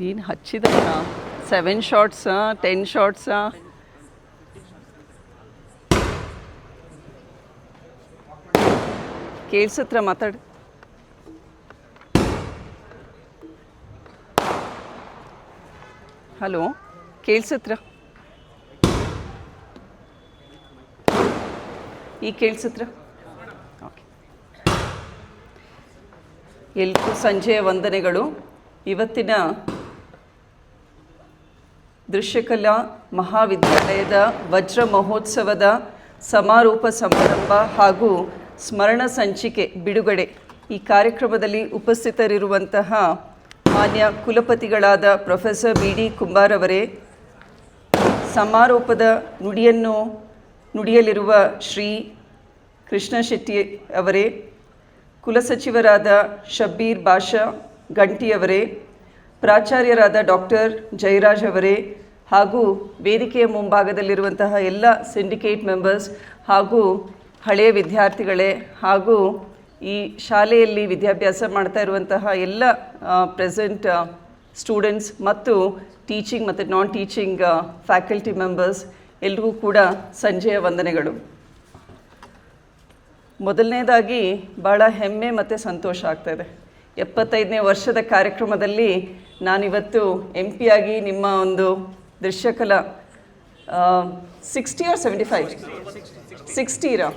ಅದೇನು ಹಚ್ಚಿದಾರ seven ಶಾರ್ಟ್ಸಾ ten ಶಾರ್ಟ್ಸಾ ಕೇಳ್ಸತ್ರ ಮಾತಾಡಿ. Hello ಕೇಳ್ಸತ್ರ ಈಗ ಕೇಳ್ಸತ್ರ ಓಕೆ ಎಲ್ರಿಗೂ ಸಂಜೆಯ ವಂದನೆಗಳು. ಇವತ್ತಿನ ದೃಶ್ಯಕಲಾ ಮಹಾವಿದ್ಯಾಲಯದ ವಜ್ರ ಮಹೋತ್ಸವದ ಸಮಾರೋಪ ಸಮಾರಂಭ ಹಾಗೂ ಸ್ಮರಣ ಸಂಚಿಕೆ ಬಿಡುಗಡೆ. ಈ ಕಾರ್ಯಕ್ರಮದಲ್ಲಿ ಉಪಸ್ಥಿತರಿರುವಂತಹ ಮಾನ್ಯ ಕುಲಪತಿಗಳಾದ ಪ್ರೊಫೆಸರ್ ಬಿ ಡಿ ಕುಂಬಾರವರೇ ಸಮಾರೋಪದ ನುಡಿಯನ್ನು ನುಡಿಯಲಿರುವ ಶ್ರೀ ಕೃಷ್ಣ ಶೆಟ್ಟಿ ಅವರೇ ಕುಲಸಚಿವರಾದ ಶಬ್ಬೀರ್ ಬಾಷಾ ಗಂಟಿಯವರೇ ಪ್ರಾಚಾರ್ಯರಾದ ಡಾಕ್ಟರ್ ಜಯರಾಜ್ ಅವರೇ ಹಾಗೂ ವೇದಿಕೆಯ ಮುಂಭಾಗದಲ್ಲಿರುವಂತಹ ಎಲ್ಲ ಸಿಂಡಿಕೇಟ್ ಮೆಂಬರ್ಸ್ ಹಾಗೂ ಹಳೆಯ ವಿದ್ಯಾರ್ಥಿಗಳೇ ಹಾಗೂ ಈ ಶಾಲೆಯಲ್ಲಿ ವಿದ್ಯಾಭ್ಯಾಸ ಮಾಡ್ತಾ ಇರುವಂತಹ ಎಲ್ಲ ಪ್ರೆಸೆಂಟ್ ಸ್ಟೂಡೆಂಟ್ಸ್ ಮತ್ತು ಟೀಚಿಂಗ್ ಮತ್ತು ನಾನ್ ಟೀಚಿಂಗ್ ಫ್ಯಾಕಲ್ಟಿ ಮೆಂಬರ್ಸ್ ಎಲ್ರಿಗೂ ಕೂಡ ಸಂಜೆಯ ವಂದನೆಗಳು. ಮೊದಲನೇದಾಗಿ ಭಾಳ ಹೆಮ್ಮೆ ಮತ್ತು ಸಂತೋಷ ಆಗ್ತಾಯಿದೆ ಎಪ್ಪತ್ತೈದನೇ ವರ್ಷದ ಕಾರ್ಯಕ್ರಮದಲ್ಲಿ ನಾನಿವತ್ತು ಎಂ ಆಗಿ ನಿಮ್ಮ ಒಂದು ದೃಶ್ಯಕಲಾ ಸಿಕ್ಸ್ಟಿ ಆರ್ ಸೆವೆಂಟಿ ಫೈವ್ ಸಿಕ್ಸ್ಟಿರಾ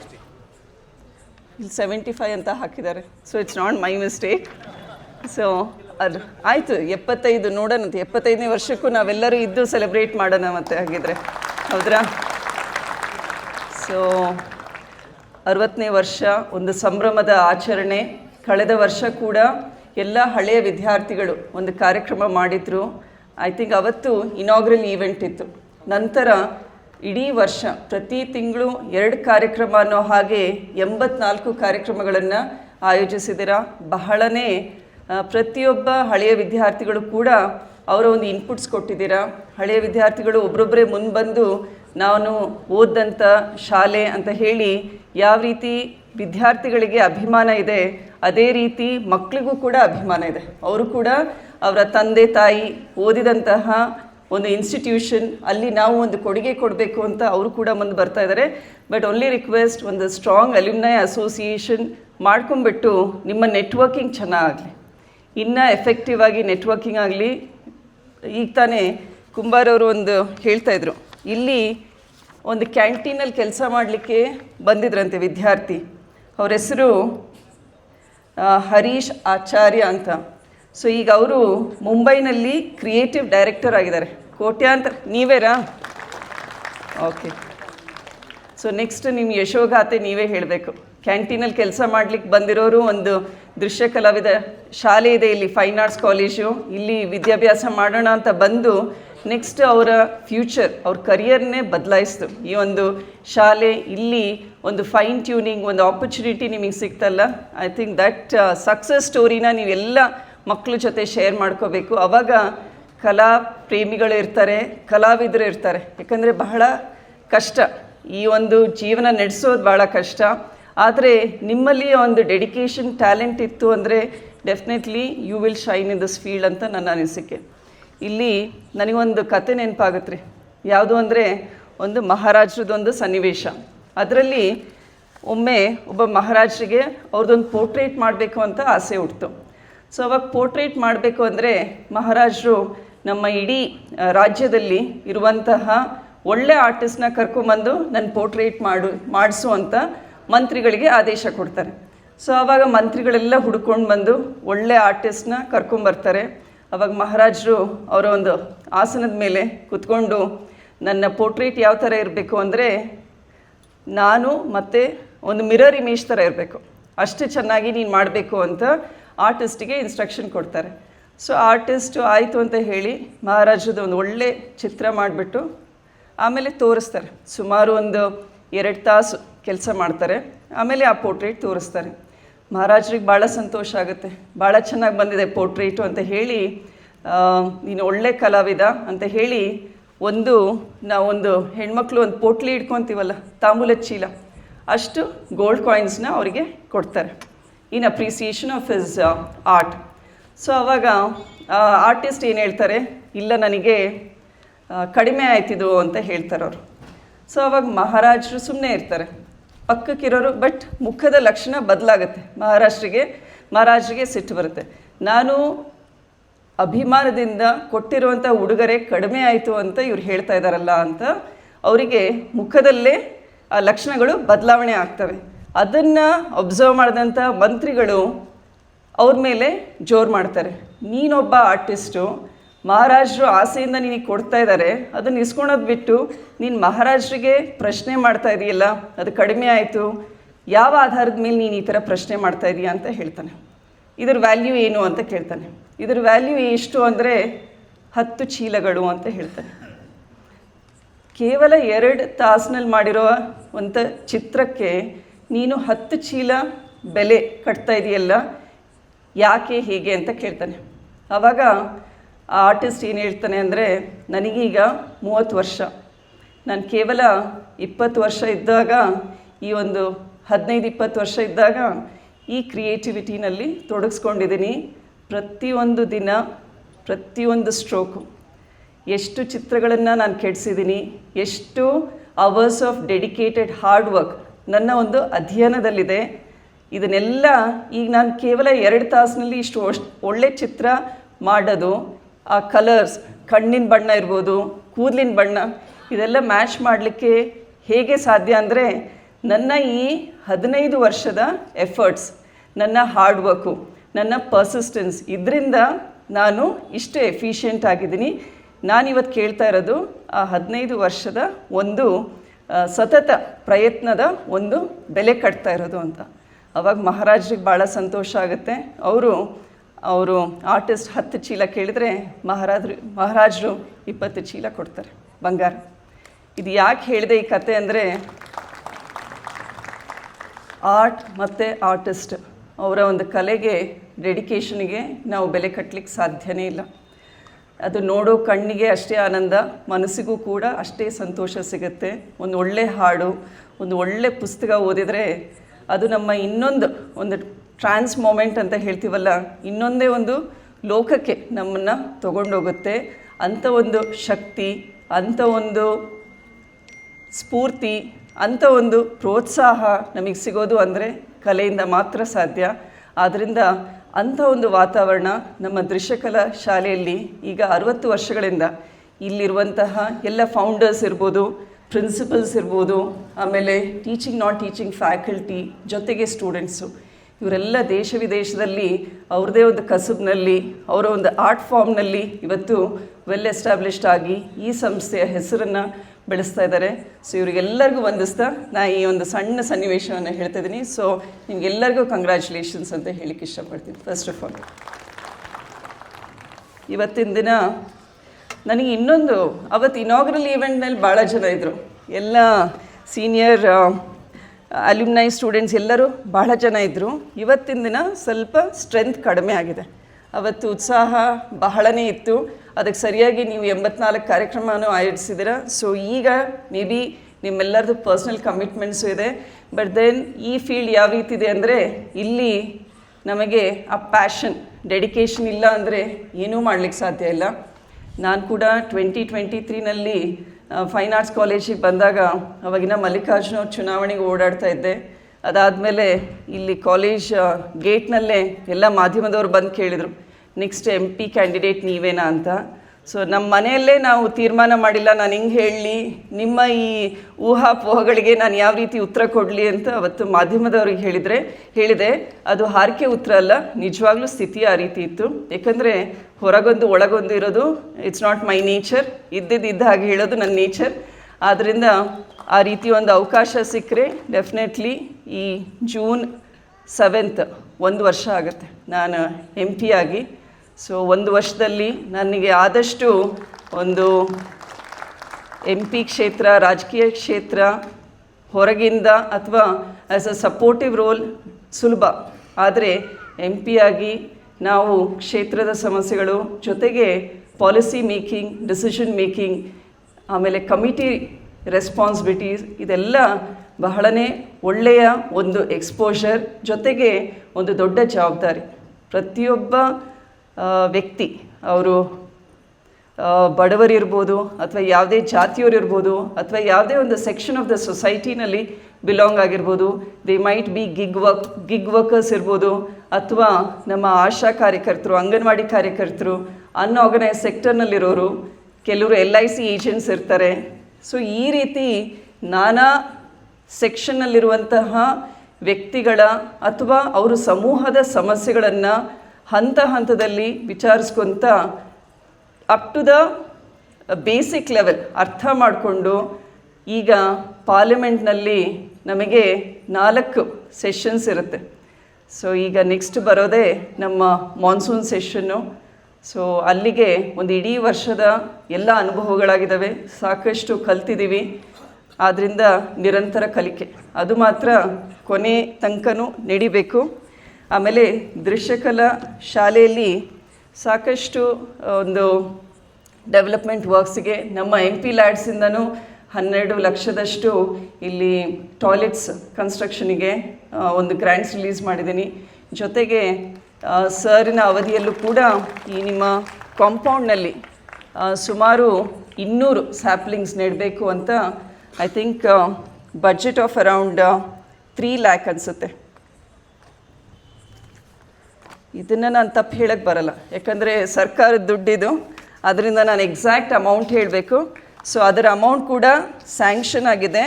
ಇಲ್ಲಿ ಸೆವೆಂಟಿ ಫೈವ್ ಅಂತ ಹಾಕಿದ್ದಾರೆ. So it's not my mistake so ಅದು ಆಯಿತು. ಎಪ್ಪತ್ತೈದು ನೋಡೋಣಂತೆ ಎಪ್ಪತ್ತೈದನೇ ವರ್ಷಕ್ಕೂ ನಾವೆಲ್ಲರೂ ಇದ್ದು ಸೆಲೆಬ್ರೇಟ್ ಮಾಡೋಣ ಮತ್ತೆ ಹಾಗಿದ್ರೆ. ಹೌದ್ರಾ? ಸೊ ಅರವತ್ತನೇ ವರ್ಷ, ಒಂದು ಸಂಭ್ರಮದ ಆಚರಣೆ. ಕಳೆದ ವರ್ಷ ಕೂಡ ಎಲ್ಲ ಹಳೆಯ ವಿದ್ಯಾರ್ಥಿಗಳು ಒಂದು ಕಾರ್ಯಕ್ರಮ ಮಾಡಿದ್ರು. ಐ ಥಿಂಕ್ ಅವತ್ತು ಇನಾಗ್ರಲ್ ಈವೆಂಟ್ ಇತ್ತು. ನಂತರ ಇಡೀ ವರ್ಷ, ಪ್ರತಿ ತಿಂಗಳು ಎರಡು ಕಾರ್ಯಕ್ರಮ ಅನ್ನೋ ಹಾಗೆ ಎಂಬತ್ನಾಲ್ಕು ಕಾರ್ಯಕ್ರಮಗಳನ್ನು ಆಯೋಜಿಸಿದಿರ ಬಹಳನೇ ಪ್ರತಿಯೊಬ್ಬ ಹಳೆಯ ವಿದ್ಯಾರ್ಥಿಗಳು ಕೂಡ ಅವರ ಒಂದು ಇನ್ಪುಟ್ಸ್ ಕೊಟ್ಟಿದ್ದೀರಾ? ಹಳೆಯ ವಿದ್ಯಾರ್ಥಿಗಳು ಒಬ್ಬರೊಬ್ಬರೇ ಬಂದು ನಾನು ಓದಂಥ ಶಾಲೆ ಅಂತ ಹೇಳಿ ಯಾವ ರೀತಿ ವಿದ್ಯಾರ್ಥಿಗಳಿಗೆ ಅಭಿಮಾನ ಇದೆ, ಅದೇ ರೀತಿ ಮಕ್ಕಳಿಗೂ ಕೂಡ ಅಭಿಮಾನ ಇದೆ. ಅವರು ಕೂಡ ಅವರ ತಂದೆ ತಾಯಿ ಓದಿದಂತಹ ಒಂದು ಇನ್ಸ್ಟಿಟ್ಯೂಷನ್ ಅಲ್ಲಿ ನಾವು ಒಂದು ಕೊಡುಗೆ ಕೊಡಬೇಕು ಅಂತ ಅವರು ಕೂಡ ಮುಂದೆ ಬರ್ತಾ ಇದ್ದಾರೆ ಬಟ್ ಓನ್ಲಿ ರಿಕ್ವೆಸ್ಟ್ ಒಂದು ಸ್ಟ್ರಾಂಗ್ ಅಲ್ಯುಮ್ನೈ ಅಸೋಸಿಯೇಷನ್ ಮಾಡ್ಕೊಂಬಿಟ್ಟು ನಿಮ್ಮ ನೆಟ್ವರ್ಕಿಂಗ್ ಚೆನ್ನಾಗಲಿ. ಇನ್ನೂ ಎಫೆಕ್ಟಿವ್ ಆಗಿ ನೆಟ್ವರ್ಕಿಂಗ್ ಆಗಲಿ. ಈಗ ತಾನೇ ಕುಂಬಾರವರು ಒಂದು ಹೇಳ್ತಾ ಇದ್ರು. ಇಲ್ಲಿ ಒಂದು ಕ್ಯಾಂಟೀನಲ್ಲಿ ಕೆಲಸ ಮಾಡಲಿಕ್ಕೆ ಬಂದಿದ್ರಂತೆ ವಿದ್ಯಾರ್ಥಿ. ಅವ್ರ ಹೆಸರು ಹರೀಶ್ ಆಚಾರ್ಯ ಅಂತ. ಸೊ ಈಗ ಅವರು ಮುಂಬೈನಲ್ಲಿ ಕ್ರಿಯೇಟಿವ್ ಡೈರೆಕ್ಟರ್ ಆಗಿದ್ದಾರೆ. ಕೋಟ್ಯಾಂತರ. ನೀವೇರಾ? ಓಕೆ ಸೊ ನೆಕ್ಸ್ಟ್ ನಿಮ್ಮ ಯಶೋಗಾಥೆ ನೀವೇ ಹೇಳಬೇಕು. ಕ್ಯಾಂಟೀನಲ್ಲಿ ಕೆಲಸ ಮಾಡ್ಲಿಕ್ಕೆ ಬಂದಿರೋರು ಒಂದು ದೃಶ್ಯ ಕಲಾವಿದ ಶಾಲೆ ಇದೆ, ಇಲ್ಲಿ ಫೈನ್ ಆರ್ಟ್ಸ್ ಕಾಲೇಜು ಇಲ್ಲಿ ವಿದ್ಯಾಭ್ಯಾಸ ಮಾಡೋಣ ಅಂತ ಬಂದು ನೆಕ್ಸ್ಟ್ ಅವರ ಫ್ಯೂಚರ್ ಅವ್ರ ಕರಿಯರ್ನೇ ಬದಲಾಯಿಸ್ತು. ಈ ಒಂದು ಶಾಲೆ, ಇಲ್ಲಿ ಒಂದು ಫೈನ್ ಟ್ಯೂನಿಂಗ್ ಒಂದು ಆಪರ್ಚುನಿಟಿ ನಿಮಗೆ ಸಿಕ್ತಲ್ಲ. ಐ ಥಿಂಕ್ ದಟ್ ಸಕ್ಸಸ್ ಸ್ಟೋರಿನ ನೀವೆಲ್ಲ ಮಕ್ಕಳ ಜೊತೆ ಶೇರ್ ಮಾಡ್ಕೋಬೇಕು. ಅವಾಗ ಕಲಾ ಪ್ರೇಮಿಗಳು ಇರ್ತಾರೆ, ಕಲಾವಿದರು ಇರ್ತಾರೆ. ಯಾಕಂದರೆ ಬಹಳ ಕಷ್ಟ. ಈ ಒಂದು ಜೀವನ ನಡೆಸೋದು ಭಾಳ ಕಷ್ಟ. ಆದರೆ ನಿಮ್ಮಲ್ಲಿ ಒಂದು ಡೆಡಿಕೇಶನ್ ಟ್ಯಾಲೆಂಟ್ ಇತ್ತು ಅಂದರೆ definitely you will shine in this field ಅಂತ ನನ್ನ ಅನಿಸಿಕೆ. ಇಲ್ಲಿ ನನಗೊಂದು ಕತೆ ನೆನಪಾಗುತ್ತೆ ಯಾವುದು ಅಂದರೆ ಒಂದು ಮಹಾರಾಜ್ರದೊಂದು ಸನ್ನಿವೇಶ. ಅದರಲ್ಲಿ ಒಮ್ಮೆ ಒಬ್ಬ ಮಹಾರಾಜರಿಗೆ ಅವ್ರದ್ದೊಂದು ಪೋರ್ಟ್ರೇಟ್ ಮಾಡಬೇಕು ಅಂತ ಆಸೆ ಹುಟ್ಟಿತು ಸೊ ಅವಾಗ ಪೋರ್ಟ್ರೇಟ್ ಮಾಡಬೇಕು ಅಂದರೆ ಮಹಾರಾಜರು ನಮ್ಮ ಇಡೀ ರಾಜ್ಯದಲ್ಲಿ ಇರುವಂತಹ ಒಳ್ಳೆ ಆರ್ಟಿಸ್ಟ್ನ ಕರ್ಕೊಂಬಂದು ನನ್ನ ಪೋರ್ಟ್ರೇಟ್ ಮಾಡು, ಮಾಡಿಸು ಅಂತ ಮಂತ್ರಿಗಳಿಗೆ ಆದೇಶ ಕೊಡ್ತಾರೆ. ಸೊ ಆವಾಗ ಮಂತ್ರಿಗಳೆಲ್ಲ ಹುಡ್ಕೊಂಡು ಬಂದು ಒಳ್ಳೆ ಆರ್ಟಿಸ್ಟ್ನ ಕರ್ಕೊಂಬರ್ತಾರೆ. ಅವಾಗ ಮಹಾರಾಜರು ಅವರ ಒಂದು ಆಸನದ ಮೇಲೆ ಕುತ್ಕೊಂಡು ನನ್ನ ಪೋರ್ಟ್ರೇಟ್ ಯಾವ ಥರ ಇರಬೇಕು ಅಂದರೆ ನಾನು ಮತ್ತು ಒಂದು ಮಿರರ್ ಇಮೇಜ್ ಥರ ಇರಬೇಕು. ಅಷ್ಟು ಚೆನ್ನಾಗಿ ನೀನು ಮಾಡಬೇಕು ಅಂತ ಆರ್ಟಿಸ್ಟಿಗೆ ಇನ್ಸ್ಟ್ರಕ್ಷನ್ ಕೊಡ್ತಾರೆ. ಸೊ ಆರ್ಟಿಸ್ಟು ಆಯಿತು ಅಂತ ಹೇಳಿ ಮಹಾರಾಜದ ಒಂದು ಒಳ್ಳೆ ಚಿತ್ರ ಮಾಡಿಬಿಟ್ಟು ಆಮೇಲೆ ತೋರಿಸ್ತಾರೆ. ಸುಮಾರು ಒಂದು ಎರಡು ತಾಸು ಕೆಲಸ ಮಾಡ್ತಾರೆ. ಆಮೇಲೆ ಆ ಪೋರ್ಟ್ರೇಟ್ ತೋರಿಸ್ತಾರೆ. ಮಹಾರಾಜರಿಗೆ ಭಾಳ ಸಂತೋಷ ಆಗುತ್ತೆ. ಭಾಳ ಚೆನ್ನಾಗಿ ಬಂದಿದೆ ಪೋರ್ಟ್ರೇಟು ಅಂತ ಹೇಳಿ ನೀನು ಒಳ್ಳೆ ಕಲಾವಿದ ಅಂತ ಹೇಳಿ ಒಂದು ನಾವೊಂದು ಹೆಣ್ಮಕ್ಳು ಒಂದು ಪೋಟ್ಲಿ ಇಟ್ಕೊತೀವಲ್ಲ ತಾಂಬೂಲದ ಚೀಲ ಅಷ್ಟು ಗೋಲ್ಡ್ ಕಾಯಿನ್ಸ್ನ ಅವರಿಗೆ ಕೊಡ್ತಾರೆ. In appreciation of his art. So, ಅವಾಗ ಆರ್ಟಿಸ್ಟ್ ಏನು ಹೇಳ್ತಾರೆ? ಇಲ್ಲ, ನನಗೆ ಕಡಿಮೆ ಆಯ್ತಿದು ಅಂತ ಹೇಳ್ತಾರೆ ಅವರು. ಸೊ, ಅವಾಗ ಮಹಾರಾಜರು ಸುಮ್ಮನೆ ಇರ್ತಾರೆ. ಪಕ್ಕಕ್ಕಿರೋರು, ಬಟ್ ಮುಖದ ಲಕ್ಷಣ ಬದಲಾಗುತ್ತೆ. ಮಹಾರಾಷ್ಟ್ರಿಗೆ, ಮಹಾರಾಜರಿಗೆ ಸಿಟ್ಟು ಬರುತ್ತೆ. ನಾನು ಅಭಿಮಾನದಿಂದ ಕೊಟ್ಟಿರುವಂಥ ಉಡುಗೊರೆ ಕಡಿಮೆ ಆಯಿತು ಅಂತ ಇವ್ರು ಹೇಳ್ತಾ ಇದ್ದಾರಲ್ಲ ಅಂತ, ಅವರಿಗೆ ಮುಖದಲ್ಲೇ, ಆ, ಲಕ್ಷಣಗಳು ಬದಲಾವಣೆ ಆಗ್ತವೆ. ಅದನ್ನು ಒಬ್ಸರ್ವ್ ಮಾಡಿದಂಥ ಮಂತ್ರಿಗಳು ಅವ್ರ ಮೇಲೆ ಜೋರು ಮಾಡ್ತಾರೆ. ನೀನೊಬ್ಬ ಆರ್ಟಿಸ್ಟು ಮಹಾರಾಜರು ಆಸೆಯಿಂದ ನಿನಗೆ ಕೊಡ್ತಾ ಇದ್ದಾರೆ ಅದನ್ನು ಇಸ್ಕೊಳೋದು ಬಿಟ್ಟು ನೀನು ಮಹಾರಾಜರಿಗೆ ಪ್ರಶ್ನೆ ಮಾಡ್ತಾ ಇದೆಯಲ್ಲ, ಅದು ಕಡಿಮೆ ಆಯಿತು, ಯಾವ ಆಧಾರದ ಮೇಲೆ ನೀನು ಈ ಥರ ಪ್ರಶ್ನೆ ಮಾಡ್ತಾ ಇದೀಯ ಅಂತ ಹೇಳ್ತಾನೆ. ಇದ್ರ ವ್ಯಾಲ್ಯೂ ಏನು ಅಂತ ಕೇಳ್ತಾನೆ. ಇದ್ರ ವ್ಯಾಲ್ಯೂ ಎಷ್ಟು ಅಂದರೆ ಹತ್ತು ಚೀಲಗಳು ಅಂತ ಹೇಳ್ತಾನೆ. ಕೇವಲ ಎರಡು ತಾಸಿನಲ್ಲಿ ಮಾಡಿರೋ ಒಂದು ಚಿತ್ರಕ್ಕೆ ನೀನು ಹತ್ತು ಚೀಲ ಬೆಲೆ ಕಟ್ತಾ ಇದೆಯಲ್ಲ, ಯಾಕೆ ಹೇಗೆ ಅಂತ ಕೇಳ್ತಾನೆ. ಆವಾಗ ಆ ಆರ್ಟಿಸ್ಟ್ ಏನು ಹೇಳ್ತಾನೆ ಅಂದರೆ, ನನಗೀಗ ಮೂವತ್ತು ವರ್ಷ. ನಾನು ಕೇವಲ ಇಪ್ಪತ್ತು ವರ್ಷ ಇದ್ದಾಗ, ಈ ಒಂದು ಹದಿನೈದು, ಇಪ್ಪತ್ತು ವರ್ಷ ಇದ್ದಾಗ ಈ ಕ್ರಿಯೇಟಿವಿಟಿನಲ್ಲಿ ತೊಡಗಿಸ್ಕೊಂಡಿದ್ದೀನಿ. ಪ್ರತಿಯೊಂದು ದಿನ, ಪ್ರತಿಯೊಂದು ಸ್ಟ್ರೋಕು ಎಷ್ಟು ಚಿತ್ರಗಳನ್ನು ನಾನು ಕೆಡಿಸಿದ್ದೀನಿ, ಎಷ್ಟು hours of dedicated hard work ನನ್ನ ಒಂದು ಅಧ್ಯಯನದಲ್ಲಿದೆ. ಇದನ್ನೆಲ್ಲ ಈಗ ನಾನು ಕೇವಲ ಎರಡು ತಾಸಿನಲ್ಲಿ ಇಷ್ಟು ಒಳ್ಳೆ ಚಿತ್ರ ಮಾಡೋದು. ಆ ಕಲರ್ಸ್ ಕಣ್ಣಿನ ಬಣ್ಣ ಇರ್ಬೋದು, ಕೂದಲಿನ ಬಣ್ಣ, ಇದೆಲ್ಲ ಮ್ಯಾಚ್ ಮಾಡಲಿಕ್ಕೆ ಹೇಗೆ ಸಾಧ್ಯ ಅಂದರೆ ನನ್ನ ಈ ಹದಿನೈದು ವರ್ಷದ ಎಫರ್ಟ್ಸ್ ನನ್ನ ಹಾರ್ಡ್ ವರ್ಕು ನನ್ನ ಪರ್ಸಿಸ್ಟೆನ್ಸ್ ಇದರಿಂದ ನಾನು ಇಷ್ಟು ಎಫಿಷಿಯೆಂಟ್ ಆಗಿದ್ದೀನಿ. ನಾನಿವತ್ತು ಕೇಳ್ತಾ ಇರೋದು ಆ ಹದಿನೈದು ವರ್ಷದ ಒಂದು ಸತತ ಪ್ರಯತ್ನದ ಒಂದು ಬೆಲೆ ಕಟ್ತಾ ಇರೋದು ಅಂತ. ಅವಾಗ ಮಹಾರಾಜ್ರಿಗೆ ಭಾಳ ಸಂತೋಷ ಆಗುತ್ತೆ. ಅವರು ಅವರು ಆರ್ಟಿಸ್ಟ್ ಹತ್ತು ಚೀಲ ಕೇಳಿದರೆ ಮಹಾರಾಜರು ಮಹಾರಾಜರು ಇಪ್ಪತ್ತು ಚೀಲ ಕೊಡ್ತಾರೆ ಬಂಗಾರ. ಇದು ಯಾಕೆ ಹೇಳಿದೆ ಈ ಕತೆ ಅಂದರೆ, ಆರ್ಟ್ ಮತ್ತು ಆರ್ಟಿಸ್ಟ್ ಅವರ ಒಂದು ಕಲೆಗೆ ಡೆಡಿಕೇಶನ್ಗೆ ನಾವು ಬೆಲೆ ಕಟ್ಟಲಿಕ್ಕೆ ಸಾಧ್ಯನೇ ಇಲ್ಲ. ಅದು ನೋಡೋ ಕಣ್ಣಿಗೆ ಅಷ್ಟೇ ಆನಂದ, ಮನಸ್ಸಿಗೂ ಕೂಡ ಅಷ್ಟೇ ಸಂತೋಷ ಸಿಗುತ್ತೆ. ಒಂದು ಒಳ್ಳೆ ಹಾಡು, ಒಂದು ಒಳ್ಳೆ ಪುಸ್ತಕ ಓದಿದರೆ ಅದು ನಮ್ಮ ಇನ್ನೊಂದು, ಒಂದು ಟ್ರಾನ್ಸ್ ಮೂಮೆಂಟ್ ಅಂತ ಹೇಳ್ತೀವಲ್ಲ, ಇನ್ನೊಂದೇ ಒಂದು ಲೋಕಕ್ಕೆ ನಮ್ಮನ್ನು ತಗೊಂಡೋಗುತ್ತೆ. ಅಂಥ ಒಂದು ಶಕ್ತಿ, ಅಂಥ ಒಂದು ಸ್ಫೂರ್ತಿ, ಅಂಥ ಒಂದು ಪ್ರೋತ್ಸಾಹ ನಮಗೆ ಸಿಗೋದು ಅಂದರೆ ಕಲೆಯಿಂದ ಮಾತ್ರ ಸಾಧ್ಯ. ಆದ್ದರಿಂದ ಅಂಥ ಒಂದು ವಾತಾವರಣ ನಮ್ಮ ದೃಶ್ಯಕಲಾ ಶಾಲೆಯಲ್ಲಿ ಈಗ ಅರವತ್ತು ವರ್ಷಗಳಿಂದ ಇಲ್ಲಿರುವಂತಹ ಎಲ್ಲ ಫೌಂಡರ್ಸ್ ಇರ್ಬೋದು ಪ್ರಿನ್ಸಿಪಲ್ಸ್ ಇರ್ಬೋದು, ಆಮೇಲೆ ಟೀಚಿಂಗ್ ನಾಟ್ ಟೀಚಿಂಗ್ ಫ್ಯಾಕಲ್ಟಿ ಜೊತೆಗೆ ಸ್ಟೂಡೆಂಟ್ಸು ಇವರೆಲ್ಲ ದೇಶ ವಿದೇಶದಲ್ಲಿ ಅವ್ರದ್ದೇ ಒಂದು ಕಸುಬಿನಲ್ಲಿ, ಅವರ ಒಂದು ಆರ್ಟ್ ಫಾರ್ಮ್ನಲ್ಲಿ ಇವತ್ತು ವೆಲ್ ಎಸ್ಟಾಬ್ಲಿಷ್ಡ್ ಆಗಿ ಈ ಸಂಸ್ಥೆಯ ಹೆಸರನ್ನು ಬೆಳೆಸ್ತಾ ಇದ್ದಾರೆ. ಸೊ ಇವರಿಗೆಲ್ಲರಿಗೂ ವಂದಿಸ್ತಾ ನಾ ಈ ಒಂದು ಸಣ್ಣ ಸನ್ನಿವೇಶವನ್ನು ಹೇಳ್ತಾ ಇದ್ದೀನಿ. ಸೊ ನಿಮಗೆಲ್ಲರಿಗೂ ಕಂಗ್ರ್ಯಾಚುಲೇಷನ್ಸ್ ಅಂತ ಹೇಳಿಕ್ಕೆ ಇಷ್ಟಪಡ್ತೀನಿ. ಫಸ್ಟ್ ಆಫ್ ಆಲ್ ಇವತ್ತಿನ ದಿನ ನನಗೆ ಇನ್ನೊಂದು, ಅವತ್ತು ಇನಾಗ್ರಲ್ ಈವೆಂಟ್ನಲ್ಲಿ ಭಾಳ ಜನ ಇದ್ದರು ಎಲ್ಲ ಸೀನಿಯರ್ ಅಲ್ಯುಮ್ನೈ ಸ್ಟೂಡೆಂಟ್ಸ್ ಎಲ್ಲರೂ ಬಹಳ ಜನ ಇದ್ದರು ಇವತ್ತಿನ ದಿನ ಸ್ವಲ್ಪ ಸ್ಟ್ರೆಂತ್ ಕಡಿಮೆ ಆಗಿದೆ. ಅವತ್ತು ಉತ್ಸಾಹ ಬಹಳನೇ ಇತ್ತು. ಅದಕ್ಕೆ ಸರಿಯಾಗಿ ನೀವು ಎಂಬತ್ನಾಲ್ಕು ಕಾರ್ಯಕ್ರಮನೂ ಆಯೋಜಿಸಿದಿರ ಸೊ ಈಗ ಮೇ ಬಿ ನಿಮ್ಮೆಲ್ಲರದು ಪರ್ಸ್ನಲ್ ಕಮಿಟ್ಮೆಂಟ್ಸು ಇದೆ. ಬಟ್ ದೆನ್ ಈ ಫೀಲ್ಡ್ ಯಾವ ರೀತಿ ಇದೆ ಅಂದರೆ ಇಲ್ಲಿ ನಮಗೆ ಆ ಪ್ಯಾಷನ್ ಡೆಡಿಕೇಶನ್ ಇಲ್ಲ ಅಂದರೆ ಏನೂ ಮಾಡಲಿಕ್ಕೆ ಸಾಧ್ಯ ಇಲ್ಲ. ನಾನು ಕೂಡ ಟ್ವೆಂಟಿ ಟ್ವೆಂಟಿ ತ್ರೀನಲ್ಲಿ ಫೈನ್ ಆರ್ಟ್ಸ್ ಕಾಲೇಜಿಗೆ ಬಂದಾಗ ಅವಾಗಿನ ಮಲ್ಲಿಕಾರ್ಜುನ ಅವ್ರ ಚುನಾವಣೆಗೆ ಓಡಾಡ್ತಾ ಇದ್ದೆ. ಅದಾದಮೇಲೆ ಇಲ್ಲಿ ಕಾಲೇಜ್ ಗೇಟ್ನಲ್ಲೇ ಎಲ್ಲ ಮಾಧ್ಯಮದವ್ರು ಬಂದು ಕೇಳಿದರು. ನೆಕ್ಸ್ಟ್ ಎಂ ಪಿ ಕ್ಯಾಂಡಿಡೇಟ್ ನೀವೇನಾ ಅಂತ. ಸೊ ನಮ್ಮ ಮನೆಯಲ್ಲೇ ನಾವು ತೀರ್ಮಾನ ಮಾಡಿಲ್ಲ, ನಾನು ಹಿಂಗೆ ಹೇಳಲಿ ನಿಮ್ಮ ಈ ಊಹಾಪೋಹಗಳಿಗೆ ನಾನು ಯಾವ ರೀತಿ ಉತ್ತರ ಕೊಡಲಿ ಅಂತ ಅವತ್ತು ಮಾಧ್ಯಮದವ್ರಿಗೆ ಹೇಳಿದರೆ, ಹೇಳಿದೆ. ಅದು ಹಾರಿಕೆ ಉತ್ತರ ಅಲ್ಲ, ನಿಜವಾಗ್ಲೂ ಸ್ಥಿತಿ ಆ ರೀತಿ ಇತ್ತು. ಯಾಕಂದರೆ ಹೊರಗೊಂದು ಒಳಗೊಂದು ಇರೋದು ಇಟ್ಸ್ ನಾಟ್ ಮೈ ನೇಚರ್ ಇದ್ದಿದ್ದ ಹಾಗೆ ಹೇಳೋದು ನನ್ನ ನೇಚರ್ ಆದ್ದರಿಂದ ಆ ರೀತಿ ಒಂದು ಅವಕಾಶ ಸಿಕ್ಕರೆ ಡೆಫಿನೆಟ್ಲಿ ಈ ಜೂನ್ ಸೆವೆಂತ್ ಒಂದು ವರ್ಷ ಆಗುತ್ತೆ. ನಾನು ಎಂ ಪಿ ಆಗಿ ಸೊ ಒಂದು ವರ್ಷದಲ್ಲಿ ನನಗೆ ಆದಷ್ಟು ಒಂದು ಎಂ ಪಿ ಕ್ಷೇತ್ರ, ರಾಜಕೀಯ ಕ್ಷೇತ್ರ ಹೊರಗಿಂದ ಅಥವಾ ಆ್ಯಸ್ ಅ ಸಪೋರ್ಟಿವ್ ರೋಲ್ ಸುಲಭ. ಆದರೆ ಎಂ ಪಿ ಆಗಿ ನಾವು ಕ್ಷೇತ್ರದ ಸಮಸ್ಯೆಗಳು ಜೊತೆಗೆ ಪಾಲಿಸಿ ಮೇಕಿಂಗ್ ಡಿಸಿಷನ್ ಮೇಕಿಂಗ್ ಆಮೇಲೆ ಕಮಿಟಿ ರೆಸ್ಪಾನ್ಸಿಬಿಲಿಟೀಸ್ ಇದೆಲ್ಲ ಬಹಳನೇ ಒಳ್ಳೆಯ ಒಂದು ಎಕ್ಸ್ಪೋಷರ್ ಜೊತೆಗೆ ಒಂದು ದೊಡ್ಡ ಜವಾಬ್ದಾರಿ. ಪ್ರತಿಯೊಬ್ಬ ವ್ಯಕ್ತಿ, ಅವರು ಬಡವರಿರ್ಬೋದು ಅಥವಾ ಯಾವುದೇ ಜಾತಿಯವರಿರ್ಬೋದು ಅಥವಾ ಯಾವುದೇ ಒಂದು ಸೆಕ್ಷನ್ ಆಫ್ ದ ಸೊಸೈಟಿನಲ್ಲಿ ಬಿಲಾಂಗ್ ಆಗಿರ್ಬೋದು they might be gig work gig workers ಇರ್ಬೋದು, ಅಥವಾ ನಮ್ಮ ಆಶಾ ಕಾರ್ಯಕರ್ತರು, ಅಂಗನವಾಡಿ ಕಾರ್ಯಕರ್ತರು ಅನ್ಆರ್ಗನೈಸ್ ಸೆಕ್ಟರ್ನಲ್ಲಿರೋರು ಕೆಲವರು ಎಲ್ ಐ ಸಿ ಏಜೆಂಟ್ಸ್ ಇರ್ತಾರೆ. ಸೊ ಈ ರೀತಿ ನಾನಾ ಸೆಕ್ಷನ್ನಲ್ಲಿರುವಂತಹ ವ್ಯಕ್ತಿಗಳ ಅಥವಾ ಅವರು ಸಮೂಹದ ಸಮಸ್ಯೆಗಳನ್ನು ಹಂತ ಹಂತದಲ್ಲಿ ವಿಚಾರಿಸ್ಕೊಂತ up to the basic level ಅರ್ಥ ಮಾಡಿಕೊಂಡು ಈಗ ಪಾರ್ಲಿಮೆಂಟ್ನಲ್ಲಿ ನಮಗೆ ನಾಲ್ಕು ಸೆಷನ್ಸ್ ಇರುತ್ತೆ. ಸೊ ಈಗ ನೆಕ್ಸ್ಟ್ ಬರೋದೇ ನಮ್ಮ ಮಾನ್ಸೂನ್ ಸೆಷನ್ನು ಸೊ ಅಲ್ಲಿಗೆ ಒಂದು ಇಡೀ ವರ್ಷದ ಎಲ್ಲ ಅನುಭವಗಳಾಗಿದ್ದಾವೆ. ಸಾಕಷ್ಟು ಕಲ್ತಿದ್ದೀವಿ. ಆದ್ದರಿಂದ ನಿರಂತರ ಕಲಿಕೆ. ಅದು ಮಾತ್ರ ಕೊನೆ ತನಕನೂ ನಡಿಬೇಕು. ಆಮೇಲೆ ದೃಶ್ಯಕಲಾ ಶಾಲೆಯಲ್ಲಿ ಸಾಕಷ್ಟು ಒಂದು ಡೆವಲಪ್ಮೆಂಟ್ ವರ್ಕ್ಸ್ಗೆ ನಮ್ಮ ಎಂ ಪಿ ಲ್ಯಾಡ್ಸಿಂದನೂ ಹನ್ನೆರಡು ಲಕ್ಷದಷ್ಟು ಇಲ್ಲಿ ಟಾಯ್ಲೆಟ್ಸ್ ಕನ್ಸ್ಟ್ರಕ್ಷನಿಗೆ ಒಂದು ಗ್ರ್ಯಾಂಡ್ಸ್ ರಿಲೀಸ್ ಮಾಡಿದ್ದೀನಿ. ಜೊತೆಗೆ ಸರಿನ ಅವಧಿಯಲ್ಲೂ ಕೂಡ ಈ ನಿಮ್ಮ ಕಾಂಪೌಂಡ್ನಲ್ಲಿ ಸುಮಾರು ಇನ್ನೂರು ಸ್ಯಾಪ್ಲಿಂಗ್ಸ್ ನೆಡಬೇಕು ಅಂತ I think budget of around three lakh ಅನಿಸುತ್ತೆ. ಇದನ್ನು ನಾನು ತಪ್ಪು ಹೇಳಕ್ಕೆ ಬರಲ್ಲ. ಯಾಕಂದರೆ ಸರ್ಕಾರದ ದುಡ್ಡಿದು, ಅದರಿಂದ ನಾನು ಎಕ್ಸಾಕ್ಟ್ ಅಮೌಂಟ್ ಹೇಳಬೇಕು. ಸೊ ಅದರ ಅಮೌಂಟ್ ಕೂಡ ಸ್ಯಾಂಕ್ಷನ್ ಆಗಿದೆ.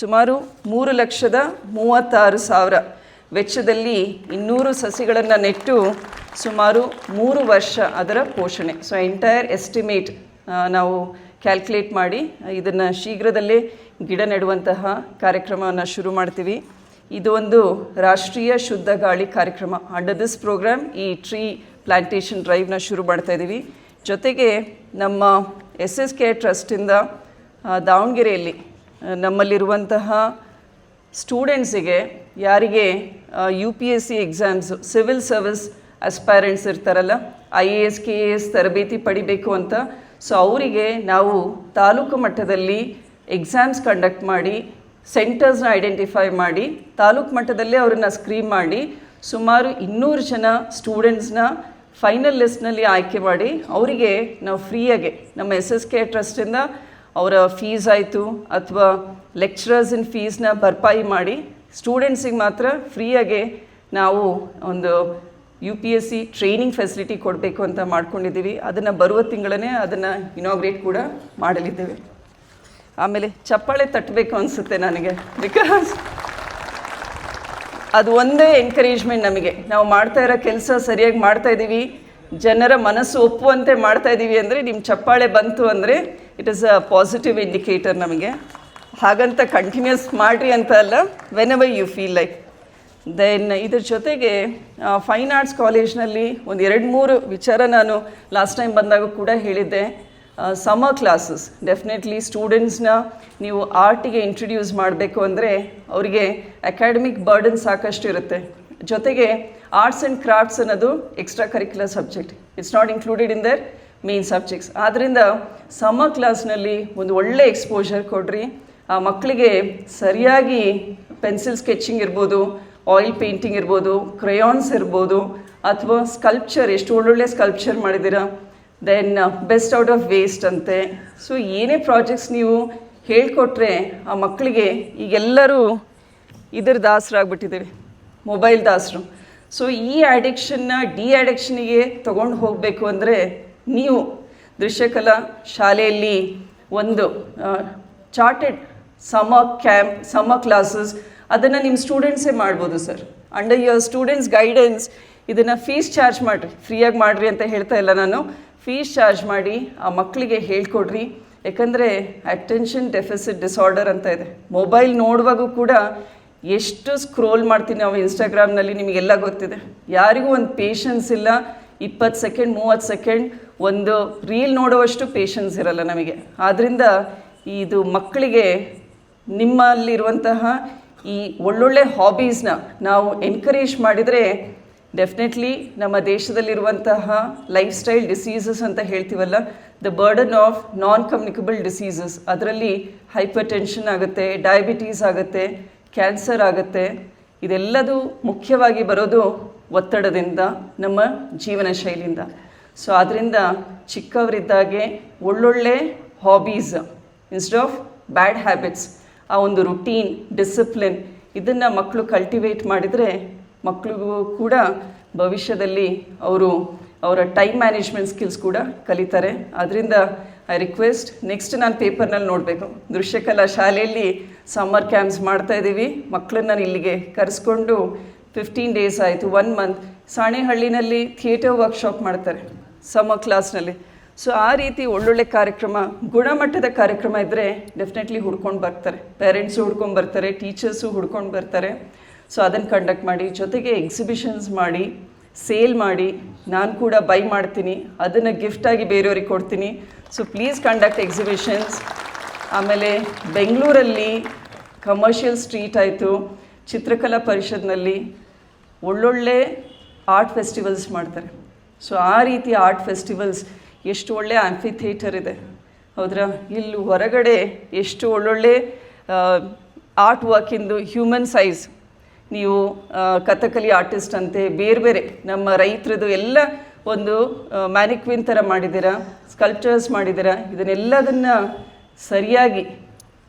ಸುಮಾರು ಮೂರು ಲಕ್ಷದ ಮೂವತ್ತಾರು ಸಾವಿರ. ವೆಚ್ಚದಲ್ಲಿ ಇನ್ನೂರು ಸಸಿಗಳನ್ನು ನೆಟ್ಟು ಸುಮಾರು ಮೂರು ವರ್ಷ ಅದರ ಪೋಷಣೆ. ಸೊ ಎಂಟೈರ್ ಎಸ್ಟಿಮೇಟ್ ನಾವು ಕ್ಯಾಲ್ಕುಲೇಟ್ ಮಾಡಿ, ಇದನ್ನು ಶೀಘ್ರದಲ್ಲೇ ಗಿಡ ನೆಡುವಂತಹ ಕಾರ್ಯಕ್ರಮವನ್ನು ಶುರು ಮಾಡ್ತೀವಿ. ಇದು ಒಂದು ರಾಷ್ಟ್ರೀಯ ಶುದ್ಧ ಗಾಳಿ ಕಾರ್ಯಕ್ರಮ. ಅಂಡರ್ ದಿಸ್ ಪ್ರೋಗ್ರಾಮ್ ಈ ಟ್ರೀ ಪ್ಲಾಂಟೇಷನ್ ಡ್ರೈವ್ನ ಶುರು ಮಾಡ್ತಾ ಇದ್ದೀವಿ ಜೊತೆಗೆ ನಮ್ಮ ಎಸ್ ಎಸ್ ಕೆ ಟ್ರಸ್ಟಿಂದ ದಾವಣಗೆರೆಯಲ್ಲಿ ನಮ್ಮಲ್ಲಿರುವಂತಹ ಸ್ಟೂಡೆಂಟ್ಸಿಗೆ ಯಾರಿಗೆ U P S C exams civil service aspirants ಇರ್ತಾರಲ್ಲ I A S K A S ತರಬೇತಿ ಪಡಿಬೇಕು ಅಂತ, ಸೊ ಅವರಿಗೆ ನಾವು ತಾಲೂಕು ಮಟ್ಟದಲ್ಲಿ ಎಕ್ಸಾಮ್ಸ್ ಕಂಡಕ್ಟ್ ಮಾಡಿ ಸೆಂಟರ್ಸ್ನ ಐಡೆಂಟಿಫೈ ಮಾಡಿ, ತಾಲೂಕು ಮಟ್ಟದಲ್ಲೇ ಅವರನ್ನು ಸ್ಕ್ರೀನ್ ಮಾಡಿ, ಸುಮಾರು ಇನ್ನೂರು ಜನ ಸ್ಟೂಡೆಂಟ್ಸ್ನ ಫೈನಲ್ ಲಿಸ್ಟ್ನಲ್ಲಿ ಆಯ್ಕೆ ಮಾಡಿ, ಅವರಿಗೆ ನಾವು ಫ್ರೀಯಾಗೆ ನಮ್ಮ ಎಸ್ ಎಸ್ ಕೆ ಟ್ರಸ್ಟಿಂದ ಅವರ ಫೀಸ್ ಆಯಿತು ಅಥವಾ ಲೆಕ್ಚರರ್ಸಿನ ಫೀಸ್ನ ಭರ್ಪಾಯಿ ಮಾಡಿ, ಸ್ಟೂಡೆಂಟ್ಸಿಗೆ ಮಾತ್ರ ಫ್ರೀಯಾಗೆ ನಾವು ಒಂದು U P S C training facility ಕೊಡಬೇಕು ಅಂತ ಮಾಡ್ಕೊಂಡಿದ್ದೀವಿ. ಅದನ್ನು ಬರುವ ತಿಂಗಳೇ ಅದನ್ನು ಇನಾಗ್ರೇಟ್ ಕೂಡ ಮಾಡಲಿದ್ದೇವೆ. ಆಮೇಲೆ ಚಪ್ಪಾಳೆ ತಟ್ಟಬೇಕು ಅನಿಸುತ್ತೆ ನನಗೆ. ಬಿಕಾಸ್ ಅದು ಒಂದೇ ಎನ್ಕರೇಜ್ಮೆಂಟ್ ನಮಗೆ. ನಾವು ಮಾಡ್ತಾ ಇರೋ ಕೆಲಸ ಸರಿಯಾಗಿ ಮಾಡ್ತಾ ಇದ್ದೀವಿ. ಜನರ ಮನಸ್ಸು ಒಪ್ಪುವಂತೆ ಮಾಡ್ತಾ ಇದ್ದೀವಿ ಅಂದರೆ ನಿಮ್ಮ ಚಪ್ಪಾಳೆ ಬಂತು ಅಂದರೆ it is a positive indicator ನಮಗೆ. ಹಾಗಂತ ಕಂಟಿನ್ಯೂಸ್ ಮಾಡಿರಿ ಅಂತ ಅಲ್ಲ whenever you feel like then ಇದ್ರ ಜೊತೆಗೆ ಫೈನ್ ಆರ್ಟ್ಸ್ ಕಾಲೇಜ್ನಲ್ಲಿ ಒಂದು ಎರಡು ಮೂರು ವಿಚಾರ ನಾನು ಲಾಸ್ಟ್ ಟೈಮ್ ಬಂದಾಗ ಕೂಡ ಹೇಳಿದ್ದೆ. ಸಮರ್ ಕ್ಲಾಸಸ್ ಡೆಫಿನೆಟ್ಲಿ ಸ್ಟೂಡೆಂಟ್ಸ್ನ ನೀವು ಆರ್ಟಿಗೆ ಇಂಟ್ರಡ್ಯೂಸ್ ಮಾಡಬೇಕು ಅಂದರೆ ಅವರಿಗೆ ಅಕಾಡೆಮಿಕ್ ಬರ್ಡನ್ ಸಾಕಷ್ಟು ಇರುತ್ತೆ. ಜೊತೆಗೆ ಆರ್ಟ್ಸ್ ಆ್ಯಂಡ್ ಕ್ರಾಫ್ಟ್ಸ್ ಅನ್ನೋದು extra curricular subject it's not included in the main subjects ಆದ್ದರಿಂದ ಸಮರ್ ಕ್ಲಾಸ್ನಲ್ಲಿ ಒಂದು ಒಳ್ಳೆ ಎಕ್ಸ್ಪೋಜರ್ ಕೊಡ್ರಿ. ಆ ಮಕ್ಕಳಿಗೆ ಸರಿಯಾಗಿ ಪೆನ್ಸಿಲ್ ಸ್ಕೆಚಿಂಗ್ ಇರ್ಬೋದು ಆಯಿಲ್ ಪೇಂಟಿಂಗ್ ಇರ್ಬೋದು ಕ್ರಯಾನ್ಸ್ ಇರ್ಬೋದು, ಅಥವಾ ಸ್ಕಲ್ಪ್ಚರ್ ಎಷ್ಟು ಒಳ್ಳೊಳ್ಳೆ ಸ್ಕಲ್ಪ್ಚರ್ ಮಾಡಿದ್ದೀರಾ then best out of waste ಅಂತೆ. ಸೊ ಏನೇ ಪ್ರಾಜೆಕ್ಟ್ಸ್ ನೀವು ಹೇಳಿಕೊಟ್ರೆ ಆ ಮಕ್ಕಳಿಗೆ ಈಗೆಲ್ಲರೂ ಇದ್ರ ದಾಸರಾಗ್ಬಿಟ್ಟಿದ್ದೀವಿ ಮೊಬೈಲ್ ದಾಸರು. ಸೊ ಈ ಅಡಿಕ್ಷನ್ನ ಡಿ ಅಡಿಕ್ಷನಿಗೆ ತೊಗೊಂಡು ಹೋಗಬೇಕು ಅಂದರೆ ನೀವು ದೃಶ್ಯಕಲಾ ಶಾಲೆಯಲ್ಲಿ ಒಂದು ಚಾರ್ಟೆಡ್ ಸಮ ಕ್ಯಾಂಪ್ ಸಮ ಕ್ಲಾಸಸ್ ಅದನ್ನು ನಿಮ್ಮ ಸ್ಟೂಡೆಂಟ್ಸೇ ಮಾಡ್ಬೋದು sir under your students guidance ಇದನ್ನು ಫೀಸ್ ಚಾರ್ಜ್ ಮಾಡಿರಿ. ಫ್ರೀಯಾಗಿ ಮಾಡಿರಿ ಅಂತ ಹೇಳ್ತಾ ಇಲ್ಲ ನಾನು. ಫೀಸ್ ಚಾರ್ಜ್ ಮಾಡಿ ಆ ಮಕ್ಕಳಿಗೆ ಹೇಳ್ಕೊಡ್ರಿ. ಯಾಕಂದರೆ ಅಟೆನ್ಷನ್ ಡೆಫಿಸಿಟ್ ಡಿಸಾರ್ಡರ್ ಅಂತ ಇದೆ. ಮೊಬೈಲ್ ನೋಡುವಾಗೂ ಕೂಡ ಎಷ್ಟು ಸ್ಕ್ರೋಲ್ ಮಾಡ್ತೀನಿ ನಾವು ಇನ್ಸ್ಟಾಗ್ರಾಮ್ನಲ್ಲಿ ನಿಮಗೆಲ್ಲ ಗೊತ್ತಿದೆ. ಯಾರಿಗೂ ಒಂದು ಪೇಷನ್ಸ್ ಇಲ್ಲ, ಇಪ್ಪತ್ತು ಸೆಕೆಂಡ್ ಮೂವತ್ತು ಸೆಕೆಂಡ್ ಒಂದು ರೀಲ್ ನೋಡುವಷ್ಟು ಪೇಷನ್ಸ್ ಇರಲ್ಲ ನಮಗೆ. ಆದ್ದರಿಂದ ಇದು ಮಕ್ಕಳಿಗೆ ನಿಮ್ಮಲ್ಲಿರುವಂತಹ ಈ ಒಳ್ಳೊಳ್ಳೆ ಹಾಬೀಸ್ನ ನಾವು ಎನ್ಕರೇಜ್ ಮಾಡಿದರೆ ಡೆಫಿನೆಟ್ಲಿ ನಮ್ಮ ದೇಶದಲ್ಲಿರುವಂತಹ ಲೈಫ್ ಸ್ಟೈಲ್ ಡಿಸೀಸಸ್ ಅಂತ ಹೇಳ್ತೀವಲ್ಲ the burden of non communicable diseases ಅದರಲ್ಲಿ ಹೈಪರ್ ಟೆನ್ಷನ್ ಆಗುತ್ತೆ ಡಯಾಬಿಟೀಸ್ ಆಗುತ್ತೆ ಕ್ಯಾನ್ಸರ್ ಆಗುತ್ತೆ. ಇದೆಲ್ಲದು ಮುಖ್ಯವಾಗಿ ಬರೋದು ಒತ್ತಡದಿಂದ, ನಮ್ಮ ಜೀವನ ಶೈಲಿಯಿಂದ. ಸೊ ಆದ್ದರಿಂದ ಚಿಕ್ಕವರಿದ್ದಾಗೆ ಒಳ್ಳೊಳ್ಳೆ hobbies instead of bad habits ಆ ಒಂದು ರುಟೀನ್ ಡಿಸಿಪ್ಲಿನ್ ಇದನ್ನು ಮಕ್ಕಳು ಕಲ್ಟಿವೇಟ್ ಮಾಡಿದರೆ ಮಕ್ಕಳಿಗೂ ಕೂಡ ಭವಿಷ್ಯದಲ್ಲಿ ಅವರು ಅವರ ಟೈಮ್ ಮ್ಯಾನೇಜ್ಮೆಂಟ್ ಸ್ಕಿಲ್ಸ್ ಕೂಡ ಕಲಿತಾರೆ. ಅದರಿಂದ ಐ ರಿಕ್ವೆಸ್ಟ್ ನೆಕ್ಸ್ಟ್ ನಾನು ಪೇಪರ್ನಲ್ಲಿ ನೋಡಬೇಕು. ದೃಶ್ಯಕಲಾ ಶಾಲೆಯಲ್ಲಿ ಸಮ್ಮರ್ ಕ್ಯಾಂಪ್ಸ್ ಮಾಡ್ತಾ ಇದ್ದೀವಿ. ಮಕ್ಕಳನ್ನ ಇಲ್ಲಿಗೆ ಕರೆಸ್ಕೊಂಡು ಫಿಫ್ಟೀನ್ ಡೇಸ್ ಆಯಿತು ಒನ್ ಮಂತ್ ಸಾಣೆಹಳ್ಳಿನಲ್ಲಿ ಥಿಯೇಟರ್ ವರ್ಕ್ಶಾಪ್ ಮಾಡ್ತಾರೆ ಸಮ್ಮರ್ ಕ್ಲಾಸ್ನಲ್ಲಿ ಸೊ ಆ ರೀತಿ ಒಳ್ಳೊಳ್ಳೆ ಕಾರ್ಯಕ್ರಮ, ಗುಣಮಟ್ಟದ ಕಾರ್ಯಕ್ರಮ ಇದ್ದರೆ ಡೆಫಿನೆಟ್ಲಿ ಹುಡ್ಕೊಂಡು ಬರ್ತಾರೆ. ಪೇರೆಂಟ್ಸು ಹುಡ್ಕೊಂಡು ಬರ್ತಾರೆ ಟೀಚರ್ಸು ಹುಡ್ಕೊಂಡು ಬರ್ತಾರೆ. ಸೊ ಅದನ್ನು ಕಂಡಕ್ಟ್ ಮಾಡಿ, ಜೊತೆಗೆ ಎಕ್ಸಿಬಿಷನ್ಸ್ ಮಾಡಿ ಸೇಲ್ ಮಾಡಿ, ನಾನು ಕೂಡ ಬೈ ಮಾಡ್ತೀನಿ. ಅದನ್ನು ಗಿಫ್ಟಾಗಿ ಬೇರೆಯವ್ರಿಗೆ ಕೊಡ್ತೀನಿ. ಸೊ ಪ್ಲೀಸ್ ಕಂಡಕ್ಟ್ ಎಕ್ಸಿಬಿಷನ್ಸ್ ಆಮೇಲೆ ಬೆಂಗಳೂರಲ್ಲಿ ಕಮರ್ಷಿಯಲ್ ಸ್ಟ್ರೀಟ್ ಆಯಿತು. ಚಿತ್ರಕಲಾ ಪರಿಷತ್ನಲ್ಲಿ ಒಳ್ಳೊಳ್ಳೆ ಆರ್ಟ್ ಫೆಸ್ಟಿವಲ್ಸ್ ಮಾಡ್ತಾರೆ. ಸೊ ಆ ರೀತಿ ಆರ್ಟ್ ಫೆಸ್ಟಿವಲ್ಸ್ ಎಷ್ಟು ಒಳ್ಳೆ ಆಂಫಿ ಥಿಯೇಟರ್ ಇದೆ. ಹೌದ್ರಾ? ಇಲ್ಲಿ ಹೊರಗಡೆ ಎಷ್ಟು ಒಳ್ಳೊಳ್ಳೆ ಆರ್ಟ್ ವರ್ಕಿಂದು ಹ್ಯೂಮನ್ ಸೈಜ್ ನೀವು ಕಥಕಲಿ ಆರ್ಟಿಸ್ಟ್ ಅಂತೆ ಬೇರೆ ಬೇರೆ ನಮ್ಮ ರೈತರದು ಎಲ್ಲ ಒಂದು ಮ್ಯಾನಿಕ್ವಿನ್ ಥರ ಮಾಡಿದ್ದೀರಾ ಸ್ಕಲ್ಪ್ಚರ್ಸ್ ಮಾಡಿದ್ದೀರಾ, ಇದನ್ನೆಲ್ಲದನ್ನು ಸರಿಯಾಗಿ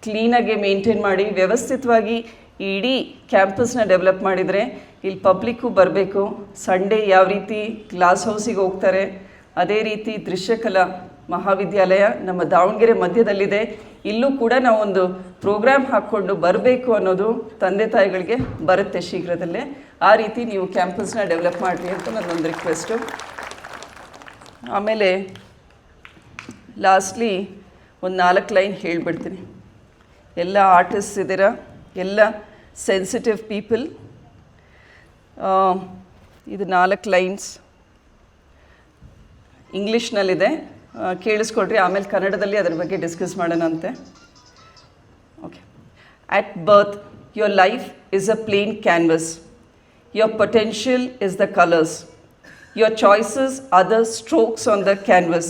ಕ್ಲೀನಾಗಿ ಮೇಂಟೈನ್ ಮಾಡಿ, ವ್ಯವಸ್ಥಿತವಾಗಿ ಇಡೀ ಕ್ಯಾಂಪಸ್ನ ಡೆವಲಪ್ ಮಾಡಿದರೆ ಇಲ್ಲಿ ಪಬ್ಲಿಕ್ಕು ಬರಬೇಕು. ಸಂಡೇ ಯಾವ ರೀತಿ ಗ್ಲಾಸ್ ಹೌಸಿಗೆ ಹೋಗ್ತಾರೆ, ಅದೇ ರೀತಿ ದೃಶ್ಯಕಲಾ ಮಹಾವಿದ್ಯಾಲಯ ನಮ್ಮ ದಾವಣಗೆರೆ ಮಧ್ಯದಲ್ಲಿದೆ. ಇಲ್ಲೂ ಕೂಡ ನಾವೊಂದು ಪ್ರೋಗ್ರಾಮ್ ಹಾಕ್ಕೊಂಡು ಬರಬೇಕು ಅನ್ನೋದು ತಂದೆ ತಾಯಿಗಳಿಗೆ ಬರುತ್ತೆ ಶೀಘ್ರದಲ್ಲೇ. ಆ ರೀತಿ ನೀವು ಕ್ಯಾಂಪಸ್ನ ಡೆವಲಪ್ ಮಾಡಿರಿ ಅಂತ ನನ್ನೊಂದು ರಿಕ್ವೆಸ್ಟು ಆಮೇಲೆ ಲಾಸ್ಟ್ಲಿ ಒಂದು ನಾಲ್ಕು ಲೈನ್ ಹೇಳಿಬಿಡ್ತೀನಿ. ಎಲ್ಲ ಆರ್ಟಿಸ್ಟ್ ಇದ್ದೀರಾ? ಎಲ್ಲ ಸೆನ್ಸಿಟಿವ್ ಪೀಪಲ್ ಇದು ನಾಲ್ಕು ಲೈನ್ಸ್ ಇಂಗ್ಲೀಷ್ನಲ್ಲಿದೆ ಕೇಳಿಸ್ಕೊಡ್ರಿ. ಆಮೇಲೆ ಕನ್ನಡದಲ್ಲಿ ಅದರ ಬಗ್ಗೆ discuss ಮಾಡೋಣಂತೆ. Okay at birth your life is a plain canvas your potential is the colours your choices are strokes on the canvas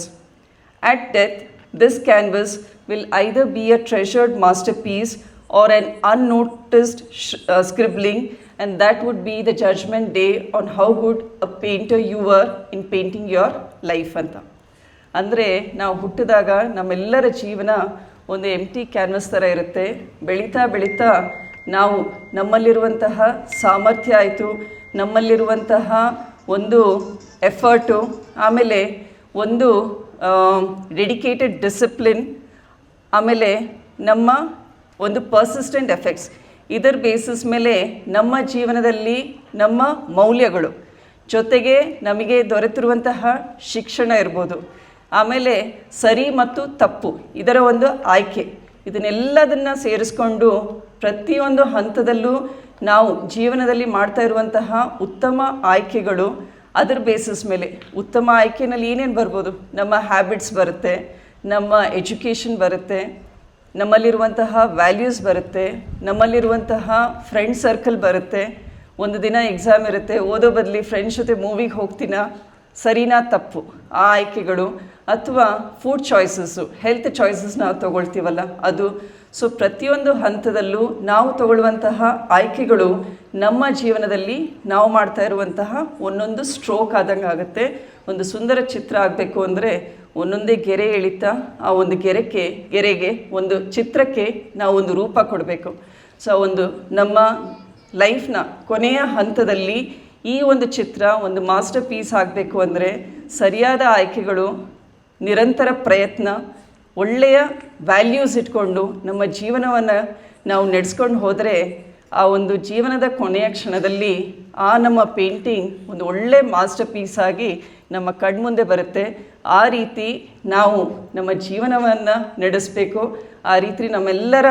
at death this canvas will either be a treasured masterpiece or an unnoticed scribbling and that would be the judgement day on how good a painter your in painting your life ಅಂತ ಅಂದರೆ ನಾವು ಹುಟ್ಟಿದಾಗ ನಮ್ಮೆಲ್ಲರ ಜೀವನ ಒಂದು ಎಂಟಿ canvass ಥರ ಇರುತ್ತೆ. ಬೆಳೀತಾ ಬೆಳೀತಾ ನಾವು ನಮ್ಮಲ್ಲಿರುವಂತಹ ಸಾಮರ್ಥ್ಯ ಆಯಿತು, ನಮ್ಮಲ್ಲಿರುವಂತಹ ಒಂದು ಎಫರ್ಟು ಆಮೇಲೆ ಒಂದು ಡೆಡಿಕೇಟೆಡ್ ಡಿಸಿಪ್ಲಿನ್ ಆಮೇಲೆ ನಮ್ಮ ಒಂದು ಪರ್ಸಿಸ್ಟೆಂಟ್ ಎಫೆಕ್ಟ್ಸ್ ಇದರ ಬೇಸಿಸ್ ಮೇಲೆ ನಮ್ಮ ಜೀವನದಲ್ಲಿ ನಮ್ಮ ಮೌಲ್ಯಗಳು ಜೊತೆಗೆ ನಮಗೆ ದೊರೆತಿರುವಂತಹ ಶಿಕ್ಷಣ ಇರ್ಬೋದು. ಆಮೇಲೆ ಸರಿ ಮತ್ತು ತಪ್ಪು ಇದರ ಒಂದು ಆಯ್ಕೆ. ಇದನ್ನೆಲ್ಲದನ್ನು ಸೇರಿಸ್ಕೊಂಡು ಪ್ರತಿಯೊಂದು ಹಂತದಲ್ಲೂ ನಾವು ಜೀವನದಲ್ಲಿ ಮಾಡ್ತಾ ಇರುವಂತಹ ಉತ್ತಮ ಆಯ್ಕೆಗಳು ಅದರ ಬೇಸಿಸ್ ಮೇಲೆ. ಉತ್ತಮ ಆಯ್ಕೆನಲ್ಲಿ ಏನೇನು ಬರ್ಬೋದು? ನಮ್ಮ ಹ್ಯಾಬಿಟ್ಸ್ ಬರುತ್ತೆ, ನಮ್ಮ ಎಜುಕೇಷನ್ ಬರುತ್ತೆ, ನಮ್ಮಲ್ಲಿರುವಂತಹ ವ್ಯಾಲ್ಯೂಸ್ ಬರುತ್ತೆ, ನಮ್ಮಲ್ಲಿರುವಂತಹ ಫ್ರೆಂಡ್ ಸರ್ಕಲ್ ಬರುತ್ತೆ. ಒಂದು ದಿನ ಎಕ್ಸಾಮ್ ಇರುತ್ತೆ, ಓದೋ ಬದಲಿ ಫ್ರೆಂಡ್ಸ್ ಜೊತೆ ಮೂವಿಗೆ ಹೋಗ್ತೀನ? ಸರಿನಾ, ತಪ್ಪು? ಆ ಆಯ್ಕೆಗಳು. ಅಥವಾ ಫುಡ್ ಚಾಯ್ಸಸ್ಸು ಹೆಲ್ತ್ ಚಾಯ್ಸಸ್ ನಾವು ತಗೊಳ್ತೀವಲ್ಲ, ಅದು. ಸೊ ಪ್ರತಿಯೊಂದು ಹಂತದಲ್ಲೂ ನಾವು ತಗೊಳ್ಳುವಂತಹ ಆಯ್ಕೆಗಳು ನಮ್ಮ ಜೀವನದಲ್ಲಿ ನಾವು ಮಾಡ್ತಾ ಇರುವಂತಹ ಒಂದೊಂದು ಸ್ಟ್ರೋಕ್ ಆದಂಗೆ ಆಗುತ್ತೆ. ಒಂದು ಸುಂದರ ಚಿತ್ರ ಆಗಬೇಕು ಅಂದರೆ ಒಂದೊಂದೇ ಗೆರೆ ಎಳಿತಾ, ಆ ಒಂದು ಗೆರೆಗೆ ಗೆರೆಗೆ ಒಂದು ಚಿತ್ರಕ್ಕೆ ನಾವು ಒಂದು ರೂಪ ಕೊಡಬೇಕು. ಸೊ ಒಂದು ನಮ್ಮ ಲೈಫ್ನ ಕೊನೆಯ ಹಂತದಲ್ಲಿ ಈ ಒಂದು ಚಿತ್ರ ಒಂದು ಮಾಸ್ಟರ್ ಪೀಸ್ ಆಗಬೇಕು ಅಂದರೆ ಸರಿಯಾದ ಆಯ್ಕೆಗಳು ನಿರಂತರ ಪ್ರಯತ್ನ, ಒಳ್ಳೆಯ ವ್ಯಾಲ್ಯೂಸ್ ಇಟ್ಕೊಂಡು ನಮ್ಮ ಜೀವನವನ್ನು ನಾವು ನಡೆಸ್ಕೊಂಡು ಹೋದರೆ ಆ ಒಂದು ಜೀವನದ ಕೊನೆಯ ಕ್ಷಣದಲ್ಲಿ ಆ ನಮ್ಮ ಪೇಂಟಿಂಗ್ ಒಂದು ಒಳ್ಳೆ ಮಾಸ್ಟರ್ ಪೀಸ್ ಆಗಿ ನಮ್ಮ ಕಣ್ಮುಂದೆ ಬರುತ್ತೆ. ಆ ರೀತಿ ನಾವು ನಮ್ಮ ಜೀವನವನ್ನು ನಡೆಸಬೇಕು. ಆ ರೀತಿ ನಮ್ಮೆಲ್ಲರ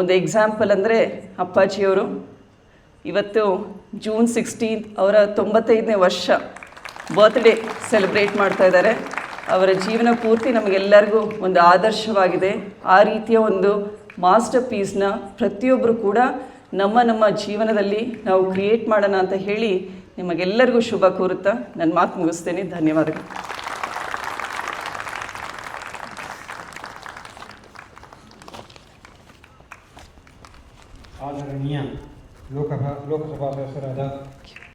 ಒಂದು ಎಕ್ಸಾಂಪಲ್ ಅಂದರೆ ಅಪ್ಪಾಜಿಯವರು. ಇವತ್ತು ಜೂನ್ ಸಿಕ್ಸ್ಟೀನ್ತ್ ಅವರ ತೊಂಬತ್ತೈದನೇ ವರ್ಷ ಬರ್ತ್ಡೇ ಸೆಲೆಬ್ರೇಟ್ ಮಾಡ್ತಾ ಇದ್ದಾರೆ. ಅವರ ಜೀವನ ಪೂರ್ತಿ ನಮಗೆಲ್ಲರಿಗೂ ಒಂದು ಆದರ್ಶವಾಗಿದೆ. ಆ ರೀತಿಯ ಒಂದು ಮಾಸ್ಟರ್ ಪೀಸ್ನ ಪ್ರತಿಯೊಬ್ಬರು ಕೂಡ ನಮ್ಮ ನಮ್ಮ ಜೀವನದಲ್ಲಿ ನಾವು ಕ್ರಿಯೇಟ್ ಮಾಡೋಣ ಅಂತ ಹೇಳಿ ನಿಮಗೆಲ್ಲರಿಗೂ ಶುಭ ಕೋರುತ್ತಾ ನನ್ನ ಮಾತು ಮುಗಿಸ್ತೇನೆ. ಧನ್ಯವಾದಗಳು. ಆದರಣೀಯ ಲೋಕಸಭಾ ಲೋಕಸಭಾ ಸದಸ್ಯರಾದ